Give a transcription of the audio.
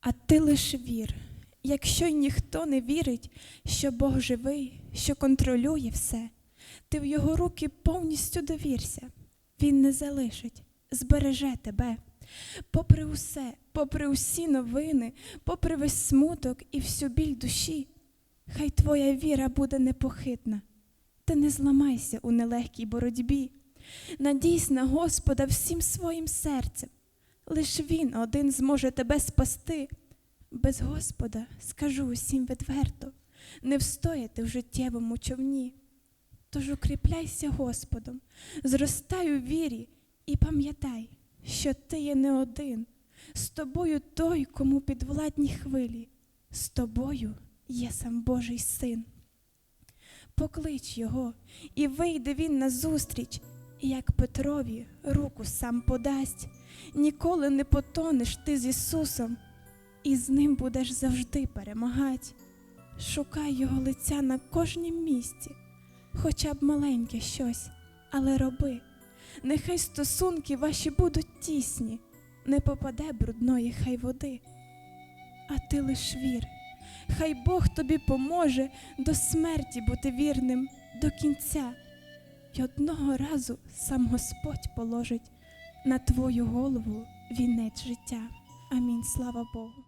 А ти лиш вір, якщо й ніхто не вірить, що Бог живий, що контролює все, ти в його руки повністю довірся. Він не залишить, збереже тебе. Попри усе, попри усі новини, попри весь смуток і всю біль душі, хай твоя віра буде непохитна. Ти не зламайся у нелегкій боротьбі. Надійсь на Господа всім своїм серцем. Лиш Він один зможе тебе спасти. Без Господа скажу усім відверто, не встояти в життєвому човні. Тож укріпляйся Господом, зростай у вірі і пам'ятай, що ти є не один. З тобою той, кому підвладні хвилі, з тобою є сам Божий син. Поклич його, і вийде він назустріч, як Петрові руку сам подасть. Ніколи не потонеш ти з Ісусом, і з ним будеш завжди перемагать. Шукай його лиця на кожнім місці, хоча б маленьке щось, але роби. Нехай стосунки ваші будуть тісні, не попаде брудної хай води. А ти лиш вір, хай Бог тобі поможе до смерті бути вірним до кінця. І одного разу сам Господь положить на твою голову вінець життя. Амінь. Слава Богу.